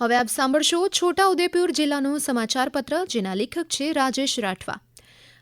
હવે આપ સાંભળશો છોટા ઉદેપુર જિલ્લાનું સમાચાર પત્ર જેના લેખક છે રાજેશ રાઠવા.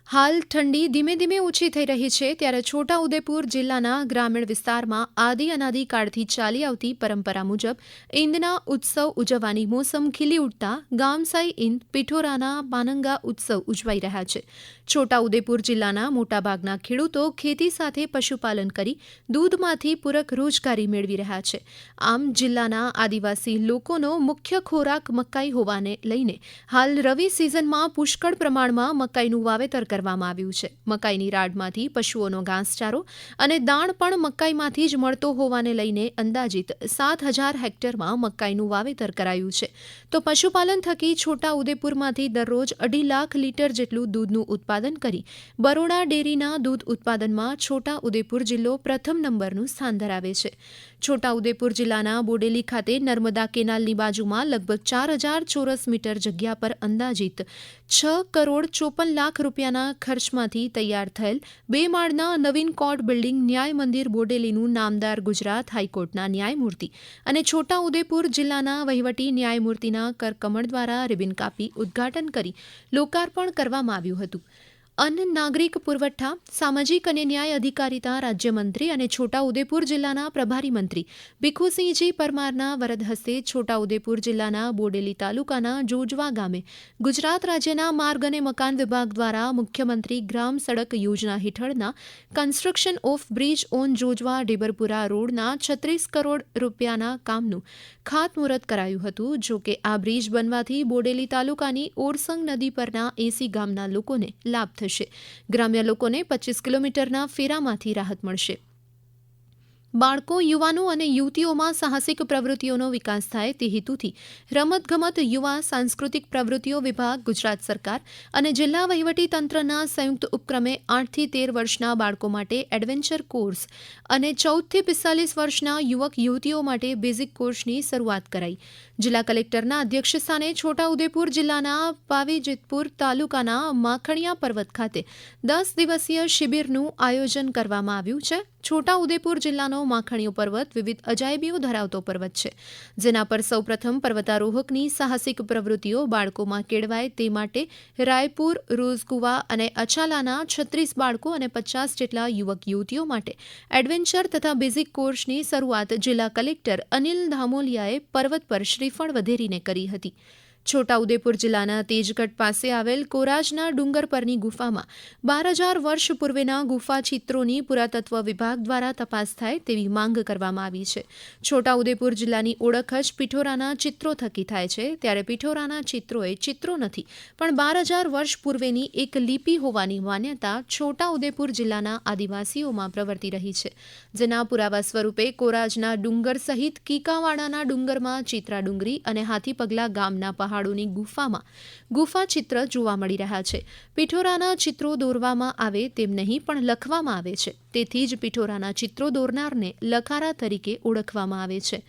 હાલ ઠંડી ધીમે ધીમે ઓછી થઈ રહી છે ત્યારે છોટા ઉદેપુર જિલ્લાના ગ્રામીણ વિસ્તારમાં આદિ અનાદિ કાળથી ચાલી આવતી પરંપરા મુજબ ઈંદના ઉત્સવ ઉજવવાની મોસમ ખીલી ઉઠતા ગામસાઈ ઈંદ પિઠોરાના પાનંગા ઉત્સવ ઉજવાઈ રહ્યા છે. છોટા ઉદેપુર જિલ્લાના મોટાભાગના ખેડૂતો ખેતી સાથે પશુપાલન કરી દૂધમાંથી પૂરક રોજગારી મેળવી રહ્યા છે. આમ જિલ્લાના આદિવાસી લોકોનો મુખ્ય ખોરાક મકાઈ હોવાને લઈને હાલ રવિ સિઝનમાં પુષ્કળ પ્રમાણમાં મકાઈનું વાવેતર કરવામાં આવ્યું છે. મકાઈની રાડમાંથી પશુઓનો ઘાસચારો અને દાણ પણ મકાઈમાંથી જ મળતો હોવાને લઈને અંદાજિત સાત હજાર હેક્ટરમાં મકાઈનું વાવેતર કરાયું છે. તો પશુપાલન થકી છોટા ઉદેપુરમાંથી દરરોજ અઢી લાખ લીટર જેટલું દૂધનું ઉત્પાદન કરી બરોડા ડેરીના દૂધ ઉત્પાદનમાં છોટા ઉદેપુર જિલ્લો પ્રથમ નંબરનું સ્થાન ધરાવે છે. છોટા ઉદેપુર જિલ્લાના બોડેલી ખાતે નર્મદા કેનાલની બાજુમાં લગભગ ચાર હજાર ચોરસ મીટર જગ્યા પર અંદાજિત છ કરોડ ચોપન લાખ રૂપિયાના ખર્ચમાંથી તૈયાર થયેલ બે માળના નવીન કોર્ટ બિલ્ડિંગ ન્યાય મંદિર બોડેલીનું નામદાર ગુજરાત હાઈકોર્ટના ન્યાયમૂર્તિ અને છોટાઉદેપુર જિલ્લાના વહીવટી ન્યાયમૂર્તિના કરકમળ દ્વારા રિબિન કાપી ઉદ્ઘાટન કરી લોકાર્પણ કરવામાં આવ્યું હતું. અન્ન નાગરિક પુરવઠા, સામાજિક અને ન્યાય અધિકારિતા રાજ્યમંત્રી અને છોટા ઉદેપુર જિલ્લાના પ્રભારી મંત્રી ભીખુસિંહજી પરમારના વરદ હસ્તે છોટાઉદેપુર જિલ્લાના બોડેલી તાલુકાના જોજવા ગામે ગુજરાત રાજ્યના માર્ગ અને મકાન વિભાગ દ્વારા મુખ્યમંત્રી ગ્રામ સડક યોજના હેઠળના construction of bridge on Jojwa Dhebarpura રોડના છત્રીસ કરોડ રૂપિયાના કામનું ખાતમુહૂર્ત કરાયું હતું. જો કે આ બ્રિજ બનવાથી બોડેલી તાલુકાની ઓરસંગ નદી પરના એસી ગામના લોકોને લાભ થશે ગ્રામ્ય લોકોને પચીસ કિલોમીટરના ફેરામાંથી રાહત મળશે. બાળકો, યુવાનો અને યુવતીઓમાં સાહસિક પ્રવૃત્તિઓનો વિકાસ થાય તે હેતુથી રમતગમત, યુવા, સાંસ્કૃતિક પ્રવૃત્તિઓ વિભાગ, ગુજરાત સરકાર અને જિલ્લા તંત્રના સંયુક્ત ઉપક્રમે આઠથી તેર વર્ષના બાળકો માટે એડવેન્ચર કોર્સ અને ચૌદથી પિસ્તાલીસ વર્ષના યુવક, યુવતીઓ માટે બેઝિક કોર્સની શરૂઆત કરાઈ. જિલ્લા કલેક્ટરના અધ્યક્ષસ્થાને છોટાઉદેપુર જિલ્લાના પાવીજેતપુર તાલુકાના માખણિયા પર્વત ખાતે દસ દિવસીય શિબિરનું આયોજન કરવામાં આવ્યું છે. છોટા ઉદેપુર જિલ્લાનો માખણીયો પર્વત વિવિધ અજાયબીઓ ધરાવતો પર્વત છે, જેના પર સૌપ્રથમ પર્વતારોહકની સાહસિક પ્રવૃત્તિઓ બાળકોમાં કેળવાય તે માટે રાયપુર, રોઝકુવા અને અચાલાના છત્રીસ બાળકો અને પચાસ જેટલા યુવક યુવતીઓ માટે એડવેન્ચર તથા બેઝિક કોર્સની શરૂઆત જિલ્લા કલેક્ટર અનિલ ધામોલિયાએ પર્વત પર શ્રીફળ વધેરીને કરી હતી. છોટાઉદેપુર જિલ્લાના તેજગઢ પાસે આવેલ કોરાજના ડુંગર પરની ગુફામાં બાર હજાર વર્ષ પૂર્વેના ગુફા ચિત્રોની પુરાતત્વ વિભાગ દ્વારા તપાસ થાય તેવી માંગ કરવામાં આવી છે. છોટાઉદેપુર જિલ્લાની ઓળખ જ પિઠોરાના ચિત્રો થકી થાય છે. ત્યારે પિઠોરાના ચિત્રો એ ચિત્રો નથી, પણ બાર હજાર વર્ષ પૂર્વેની એક લિપિ હોવાની માન્યતા છોટાઉદેપુર જિલ્લાના આદિવાસીઓમાં પ્રવર્તી રહી છે. જેના પુરાવા સ્વરૂપે કોરાજના ડુંગર સહિત કીકાવાડાના ડુંગરમાં ચિત્રા ડુંગરી અને હાથી પગલા ગામના પહાડ પહાડોની ગુફામાં ગુફા ચિત્ર જોવા મળી રહ્યા છે. પિઠોરાના ચિત્રો દોરવામાં આવે તેમ નહીં, પણ લખવામાં આવે છે. તેથી જ પિઠોરાના ચિત્રો દોરનારને લખારા તરીકે ઓળખવામાં આવે છે.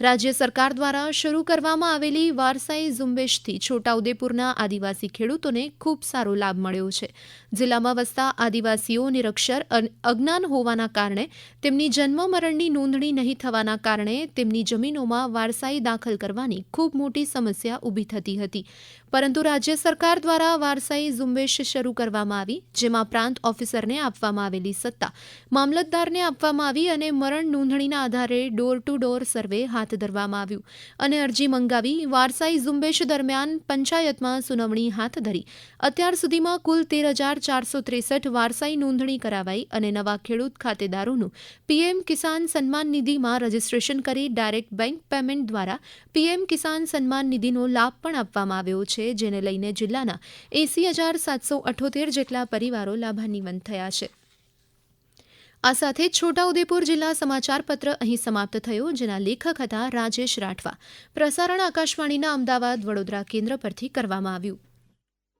રાજ્ય સરકાર દ્વારા શરૂ કરવામાં આવેલી વારસાઈ ઝુંબેશથી છોટાઉદેપુરના આદિવાસી ખેડૂતોને ખૂબ સારો લાભ મળ્યો છે. જિલ્લામાં વસતા આદિવાસીઓ નિરક્ષર અજ્ઞાન હોવાના કારણે તેમની જન્મ મરણની નોંધણી નહીં થવાના કારણે તેમની જમીનોમાં વારસાઈ દાખલ કરવાની ખૂબ મોટી સમસ્યા ઊભી થતી હતી. પરંતુ રાજ્ય સરકાર દ્વારા વારસાઈ ઝુંબેશ શરૂ કરવામાં આવી, જેમાં પ્રાંત ઓફિસરને આપવામાં આવેલી સત્તા, મામલતદારને આપવામાં આવી અને મરણ નોંધણીના આધારે ડોર ટુ ડોર સર્વે હાથ ધરવામાં આવ્યું. અને અરજી મંગાવી, વારસાઈ ઝુંબેશ દરમિયાન પંચાયતમાં સુનાવણી હાથ ધરી. અત્યાર સુધીમાં કુલ તેર હજાર ચારસો ત્રેસઠ વારસાઈ નોંધણી કરાવાઈ અને નવા ખેડૂત ખાતેદારોનું પીએમ કિસાન સન્માન નિધિમાં રજીસ્ટ્રેશન કરી ડાયરેક્ટ બેંક પેમેન્ટ દ્વારા પીએમ કિસાન સન્માન નિધિનો લાભ પણ આપવામાં આવ્યો છે. જેને લઈને જિલ્લાના એસી હજાર સાતસો અઠોતેર જેટલા પરિવારો લાભાન્વિત થયા છે. આ સાથે છોટાઉદેપુર જિલ્લા સમાચાર પત્ર અહીં સમાપ્ત થયો, જેના લેખક હતા રાજેશ રાઠવા. પ્રસારણ આકાશવાણીના અમદાવાદ વડોદરા કેન્દ્ર પરથી કરવામાં આવ્યું.